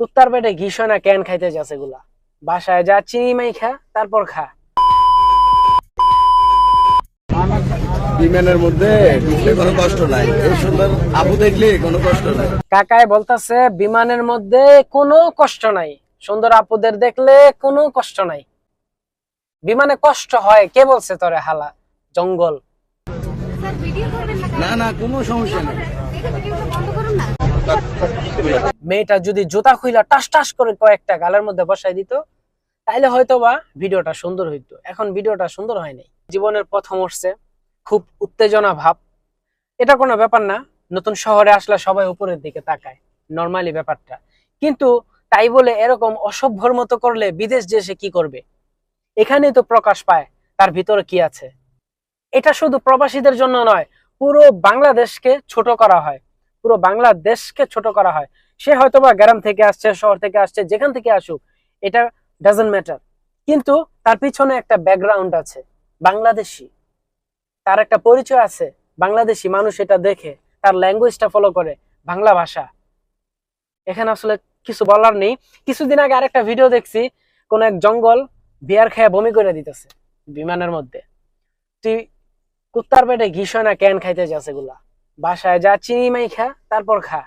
কুত্তার পেটে ঘিস না ক্যান খাইতে যাচ্ছে গুলা বাসায় যা চিনি মাই খা তারপর খা। বিমানের মধ্যে ঢুকলে কোনো কষ্ট নাই। এই সুন্দর আপু দেখলে কোনো কষ্ট নাই। কাকায় বলতাছে বিমানের মধ্যে কোনো কষ্ট নাই। সুন্দর আপুদের দেখলে কোনো কষ্ট নাই। বিমানে কষ্ট হয় কে বলছে তোরে হালা? জঙ্গল। না না কোনো সমস্যা নেই দেখে ভিডিওটা বন্ধ করুন না মেয়েটা যদি জুতা খুইলা টাস টাস করে কয়েকটা গালের মধ্যে বসাই দিত, তাইলে হয়তো বা ভিডিওটা সুন্দর হইতো। এখন ভিডিওটা সুন্দর হয় নাই। জীবনের প্রথম উঠছে, খুব উত্তেজনা ভাব। এটা কোনো ব্যাপার না, নতুন শহরে আসলে সবাই উপরের দিকে তাকায়, নর্মালি ব্যাপারটা। কিন্তু তাই বলে এরকম অসভ্যর মতো করলে বিদেশ সে কি করবে? এখানেই তো প্রকাশ পায়, তার ভিতরে কি আছে? এটা শুধু প্রবাসীদের জন্য নয়, পুরো বাংলাদেশকে ছোট করা হয়। পুরো বাংলাদেশকে ছোট করা হয়। সে হয়তোবা গ্রাম থেকে আসছে, শহর থেকে আসছে, যেখান থেকে আসুক, এটা ডাজন্ট ম্যাটার কিন্তু তার পিছনে একটা ব্যাকগ্রাউন্ড আছে, বাংলাদেশি। তার একটা পরিচয় আছে, বাংলাদেশি মানুষ এটা দেখে, তার ল্যাঙ্গুয়েজটা ফলো করে, বাংলা ভাষা। এখানে আসলে কিছু বলার নেই। কিছুদিন আগে আরেকটা ভিডিও দেখছি, কোন এক জঙ্গল বিয়ার খেয়ে বমি করে দিতেছে, বিমানের মধ্যে। তুই কুত্তার পেটে ঘিস না ক্যান খাইতে যাচ্ছে গুলা বাসায় যা চিনি মাই খা তারপর খা।